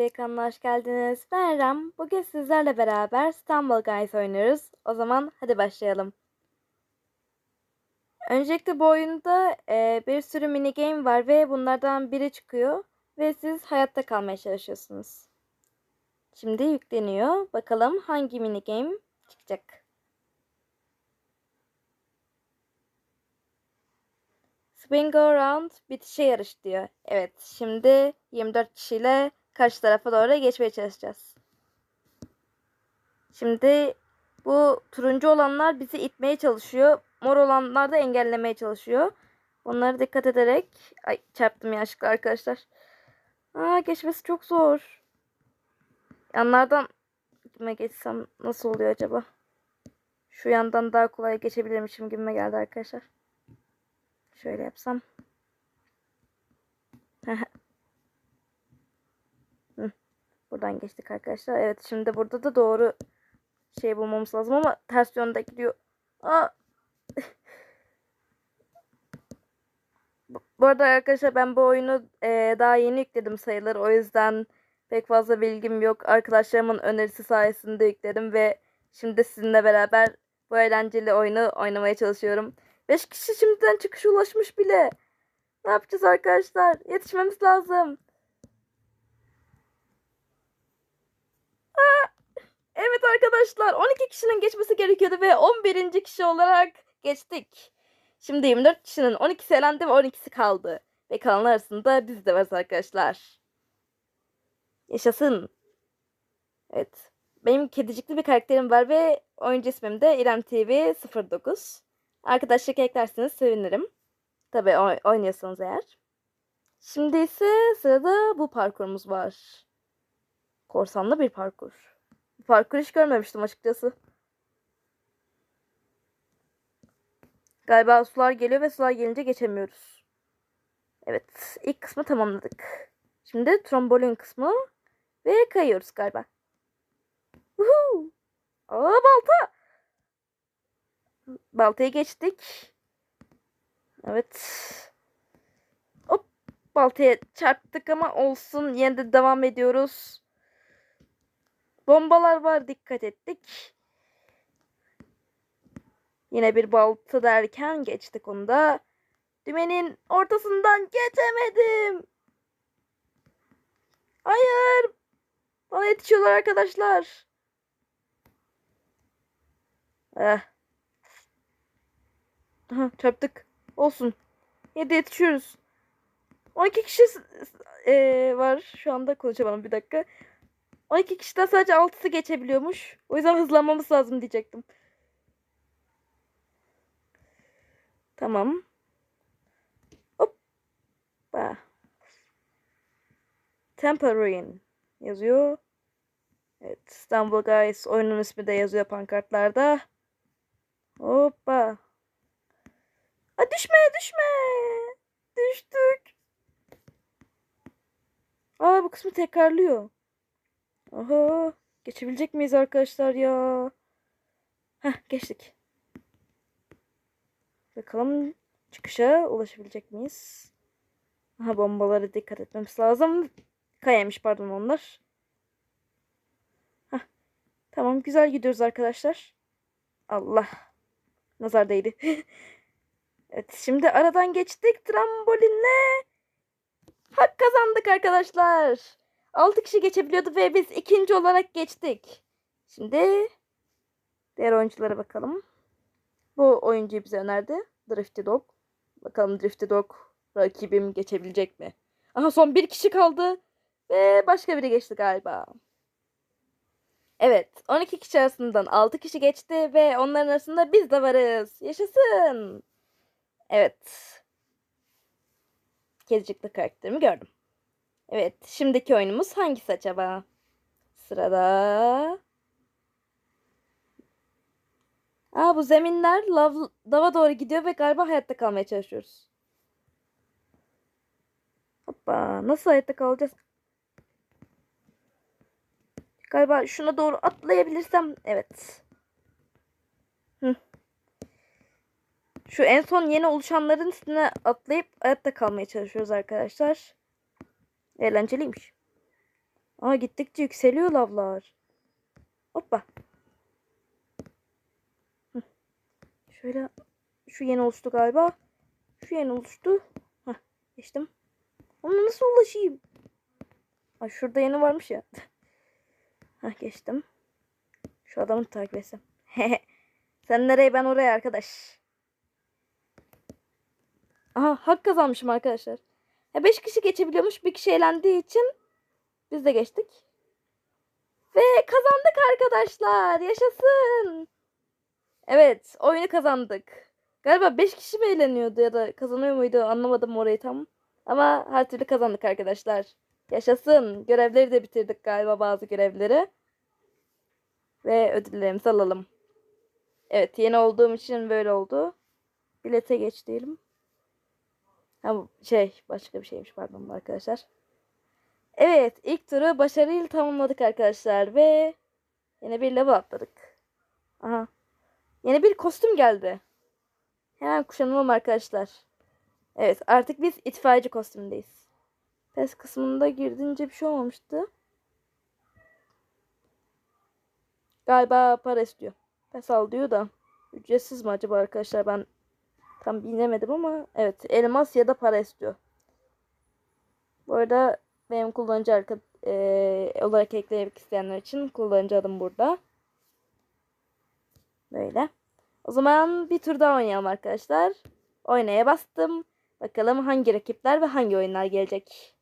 Ekranına hoş geldiniz. Ben Ram. Bugün sizlerle beraber İstanbul Guys oynuyoruz. O zaman hadi başlayalım. Öncelikle bu oyunda e, bir sürü mini game var ve bunlardan biri çıkıyor. Ve siz hayatta kalmaya çalışıyorsunuz. Şimdi yükleniyor. Bakalım hangi mini game çıkacak. Swing around bitişe yarış diyor. Evet şimdi 24 kişiyle karşı tarafa doğru geçmeye çalışacağız. Şimdi bu turuncu olanlar bizi itmeye çalışıyor. Mor olanlar da engellemeye çalışıyor. Onlara dikkat ederek... Ay çarptım yanlışlıkla arkadaşlar. Aa, geçmesi çok zor. Yanlardan gitme geçsem nasıl oluyor acaba? Şu yandan daha kolay geçebilirmişim gibime geldi arkadaşlar. Şöyle yapsam. Buradan geçtik arkadaşlar. Evet şimdi burada da doğru şey bulmamız lazım ama ters yönde gidiyor. Aa. Bu- arada arkadaşlar ben bu oyunu eee, daha yeni yükledim sayılır. O yüzden pek fazla bilgim yok. Arkadaşlarımın önerisi sayesinde yükledim ve şimdi sizinle beraber bu eğlenceli oyunu oynamaya çalışıyorum. 5 kişi şimdiden çıkışa ulaşmış bile. Ne yapacağız arkadaşlar? Yetişmemiz lazım. Aa, evet arkadaşlar 12 kişinin geçmesi gerekiyordu ve 11. kişi olarak geçtik. Şimdi 24 kişinin 12'si elendi ve 12'si kaldı. Ve kalan arasında biz de varız arkadaşlar. Yaşasın. Evet. Benim kedicikli bir karakterim var ve oyuncu ismim de İrem TV 09. Arkadaşlık eklerseniz sevinirim. Tabii oy- oynuyorsanız eğer. Şimdi ise sırada bu parkurumuz var. Korsanlı bir parkur. Parkur hiç görmemiştim açıkçası. Galiba sular geliyor ve sular gelince geçemiyoruz. Evet, ilk kısmı tamamladık. Şimdi trombolin kısmı ve kayıyoruz galiba. Woohoo! Aa balta! Baltayı geçtik. Evet. Hop. Baltaya çarptık ama olsun. Yine de devam ediyoruz. Bombalar var. Dikkat ettik. Yine bir balta derken geçtik onu da. Dümenin ortasından geçemedim. Hayır. Bana yetişiyorlar arkadaşlar. Eh. Aha. Olsun. Yine de yetişiyoruz. 12 kişi eee, var. Şu anda konuşamam bir dakika. 12 kişiden sadece 6'sı geçebiliyormuş. O yüzden hızlanmamız lazım diyecektim. Tamam. Hoppa. Temporary yazıyor. Evet, İstanbul Guys oyunun ismi de yazıyor pankartlarda. Hoppa. Ha düşme düşme. Düştük. Aa bu kısmı tekrarlıyor. Aha. Geçebilecek miyiz arkadaşlar ya? Heh geçtik. Bakalım çıkışa ulaşabilecek miyiz? Aha bombalara dikkat etmemiz lazım. Kayamış pardon onlar. Heh. Tamam güzel gidiyoruz arkadaşlar. Allah. Nazar değdi. Evet şimdi aradan geçtik trambolinle. Hak kazandık arkadaşlar. 6 kişi geçebiliyordu ve biz ikinci olarak geçtik. Şimdi diğer oyunculara bakalım. Bu oyuncuyu bize önerdi. Drifty Dog. Bakalım Drifty Dog rakibim geçebilecek mi? Aha son bir kişi kaldı. Ve başka biri geçti galiba. Evet 12 kişi arasından 6 kişi geçti ve onların arasında biz de varız. Yaşasın. Evet. Kedicikli karakterimi gördüm. Evet, şimdiki oyunumuz hangisi acaba? Sırada... Aa bu zeminler lav, lava doğru gidiyor ve galiba hayatta kalmaya çalışıyoruz. Hoppa, nasıl hayatta kalacağız? Galiba şuna doğru atlayabilirsem, evet. Şu en son yeni oluşanların üstüne atlayıp hayatta kalmaya çalışıyoruz arkadaşlar. Eğlenceliymiş. Aa gittikçe yükseliyor lavlar. Hoppa. Şöyle şu yeni oluştu galiba. Şu yeni oluştu. Hah geçtim. Ona nasıl ulaşayım? Ay şurada yeni varmış ya. Hah geçtim. Şu adamı takip etsem. Sen nereye ben oraya arkadaş. Aha hak kazanmışım arkadaşlar. Ya 5 kişi geçebiliyormuş. Bir kişi eğlendiği için biz de geçtik. Ve kazandık arkadaşlar. Yaşasın. Evet oyunu kazandık. Galiba 5 kişi mi eğleniyordu ya da kazanıyor muydu anlamadım orayı tam. Ama her türlü kazandık arkadaşlar. Yaşasın. Görevleri de bitirdik galiba bazı görevleri. Ve ödüllerimizi alalım. Evet yeni olduğum için böyle oldu. Bilete geç diyelim. Ha şey başka bir şeymiş pardon arkadaşlar. Evet ilk turu başarıyla tamamladık arkadaşlar ve yine bir level atladık. Aha. Yeni bir kostüm geldi. Hemen kuşanalım arkadaşlar. Evet artık biz itfaiyeci kostümündeyiz. Pes kısmında girdince bir şey olmamıştı. Galiba para istiyor. Pes al diyor da. Ücretsiz mi acaba arkadaşlar ben tam bilemedim ama evet elmas ya da para istiyor. Bu arada benim kullanıcı arka, e, olarak eklemek isteyenler için kullanıcı adım burada. Böyle. O zaman bir tur daha oynayalım arkadaşlar. Oynaya bastım. Bakalım hangi rakipler ve hangi oyunlar gelecek.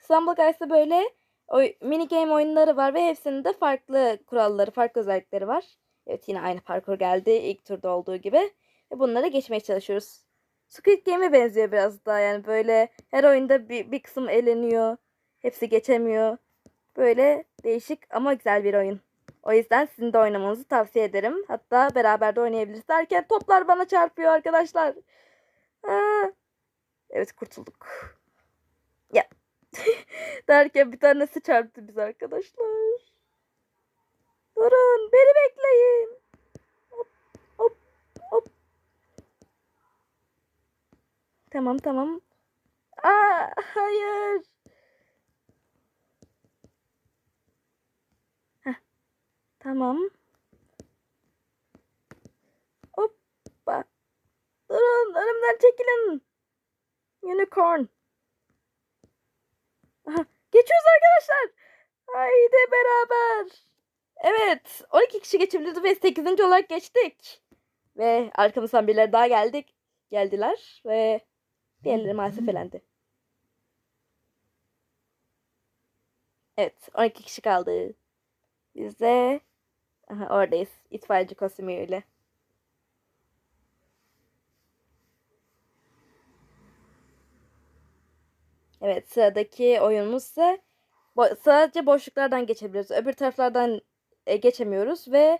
Stumble Guys'ta böyle mini game oyunları var ve hepsinin de farklı kuralları, farklı özellikleri var. Evet yine aynı parkur geldi ilk turda olduğu gibi. Ve bunları geçmeye çalışıyoruz. Squid Game'e benziyor biraz daha yani böyle her oyunda bir, bir kısım eleniyor. Hepsi geçemiyor. Böyle değişik ama güzel bir oyun. O yüzden sizin de oynamanızı tavsiye ederim. Hatta beraber de oynayabiliriz derken toplar bana çarpıyor arkadaşlar. Aa. Evet kurtulduk. Ya. derken bir tanesi çarptı biz arkadaşlar. Durun beni bekleyin. Hop hop hop. Tamam tamam. Aa hayır. Heh, tamam. Hoppa. Durun önümden çekilin. Unicorn. Aha, geçiyoruz arkadaşlar. Haydi beraber. Evet 12 kişi geçebilirdi ve 8. olarak geçtik. Ve arkamızdan birileri daha geldik. Geldiler ve diğerleri maalesef elendi. Evet 12 kişi kaldı. Biz de aha, oradayız. İtfaiyeci kostümüyle. Evet sıradaki oyunumuz ise bo- sadece boşluklardan geçebiliyoruz. Öbür taraflardan geçemiyoruz ve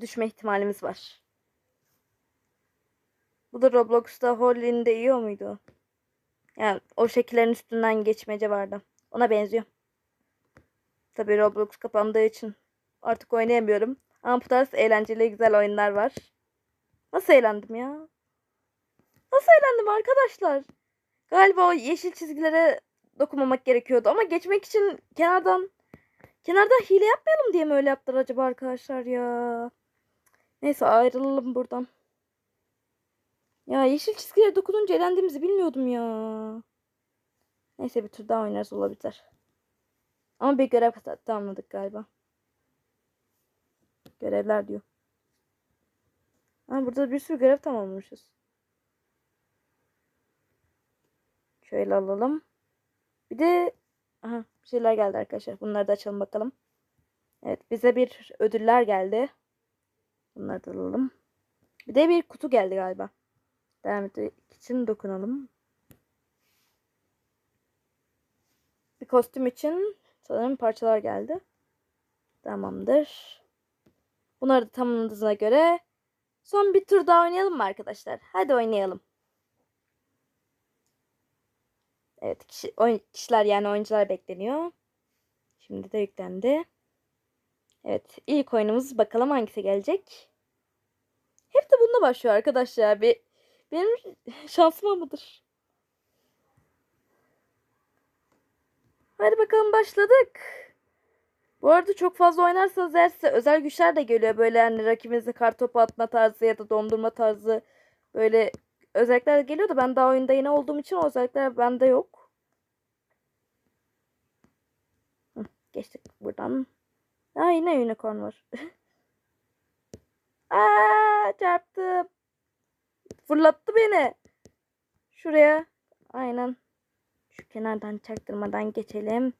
düşme ihtimalimiz var. Bu da Roblox'ta Holly'nin iyi o muydu? Yani o şekillerin üstünden geçmece vardı. Ona benziyor. Tabii Roblox kapandığı için artık oynayamıyorum. Ama bu tarz eğlenceli güzel oyunlar var. Nasıl eğlendim ya? Nasıl eğlendim arkadaşlar? Galiba o yeşil çizgilere dokunmamak gerekiyordu ama geçmek için kenardan kenarda hile yapmayalım diye mi öyle yaptılar acaba arkadaşlar ya? Neyse ayrılalım buradan. Ya yeşil çizgilere dokununca eğlendiğimizi bilmiyordum ya. Neyse bir tur daha oynarız olabilir. Ama bir görev tamamladık galiba. Görevler diyor. Ha, burada bir sürü görev tamamlamışız. Şöyle alalım. Bir de aha, şeyler geldi arkadaşlar. Bunları da açalım bakalım. Evet bize bir ödüller geldi. Bunları da alalım. Bir de bir kutu geldi galiba. Devam etmek için dokunalım. Bir kostüm için sanırım parçalar geldi. Tamamdır. Bunları da tamamladığına göre son bir tur daha oynayalım mı arkadaşlar? Hadi oynayalım. Evet kişi, oyun, kişiler yani oyuncular bekleniyor. Şimdi de yüklendi. Evet ilk oyunumuz bakalım hangisi gelecek. Hep de bununla başlıyor arkadaşlar. Bir, benim şansıma mıdır? Hadi bakalım başladık. Bu arada çok fazla oynarsanız eğer size özel güçler de geliyor. Böyle hani rakibinize kartopu atma tarzı ya da dondurma tarzı böyle özellikler geliyor da ben daha oyunda yeni olduğum için o özellikler bende yok. Hı, geçtik buradan. Aa yine unicorn var. Aa çarptım. Fırlattı beni. Şuraya. Aynen. Şu kenardan çaktırmadan geçelim.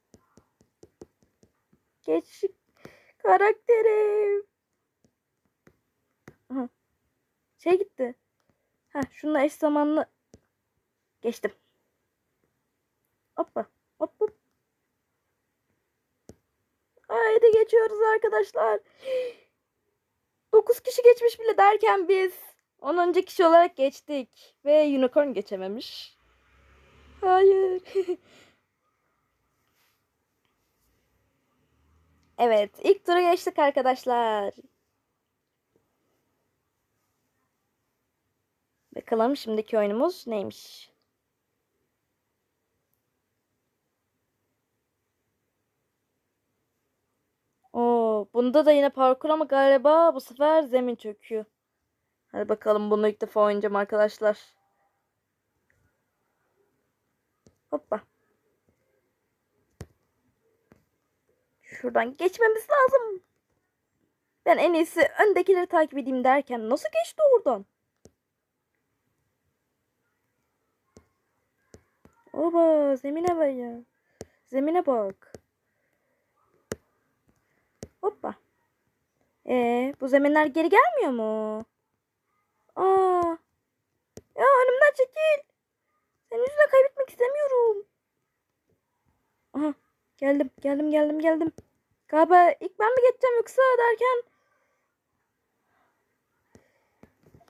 Geç karakterim. Aha. Şey gitti. Ha, şununla eş zamanlı geçtim. Hoppa. Hop hop. Haydi geçiyoruz arkadaşlar. 9 kişi geçmiş bile derken biz 10. kişi olarak geçtik. Ve unicorn geçememiş. Hayır. evet, ilk tura geçtik arkadaşlar. Bakalım şimdiki oyunumuz neymiş? Oo, bunda da yine parkur ama galiba bu sefer zemin çöküyor. Hadi bakalım bunu ilk defa oynayacağım arkadaşlar. Hoppa. Şuradan geçmemiz lazım. Ben en iyisi öndekileri takip edeyim derken nasıl geçti oradan? Oba zemine bak ya. Zemine bak. Hoppa. Ee, bu zeminler geri gelmiyor mu? Aa. Ya önümden çekil. Senin yüzüne kaybetmek istemiyorum. Aha. Geldim, geldim, geldim, geldim. Galiba ilk ben mi geçeceğim yoksa derken.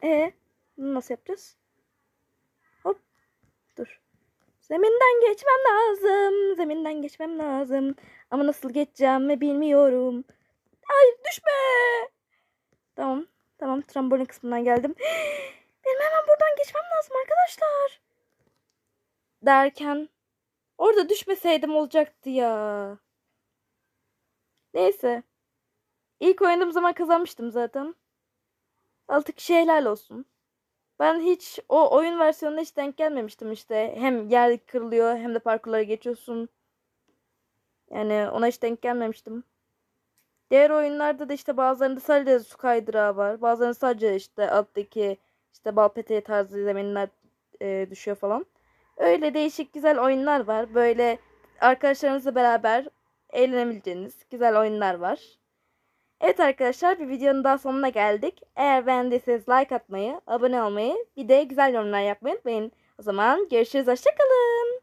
Ee, nasıl yapacağız? Hop. Dur. Zeminden geçmem lazım. Zeminden geçmem lazım. Ama nasıl geçeceğimi bilmiyorum. Hayır düşme. Tamam. Tamam trambolin kısmından geldim. Benim hemen buradan geçmem lazım arkadaşlar. Derken orada düşmeseydim olacaktı ya. Neyse. İlk oynadığım zaman kazanmıştım zaten. 6 kişi helal olsun. Ben hiç o oyun versiyonuna hiç denk gelmemiştim işte. Hem yer kırılıyor hem de parkurlara geçiyorsun. Yani ona hiç denk gelmemiştim. Diğer oyunlarda da işte bazılarında sadece su kaydırağı var. Bazılarında sadece işte alttaki işte bal tarzı zeminler e, düşüyor falan. Öyle değişik güzel oyunlar var. Böyle arkadaşlarınızla beraber eğlenebileceğiniz güzel oyunlar var. Evet arkadaşlar bir videonun daha sonuna geldik. Eğer beğendiyseniz like atmayı, abone olmayı, bir de güzel yorumlar yapmayı unutmayın. O zaman görüşürüz. Hoşçakalın.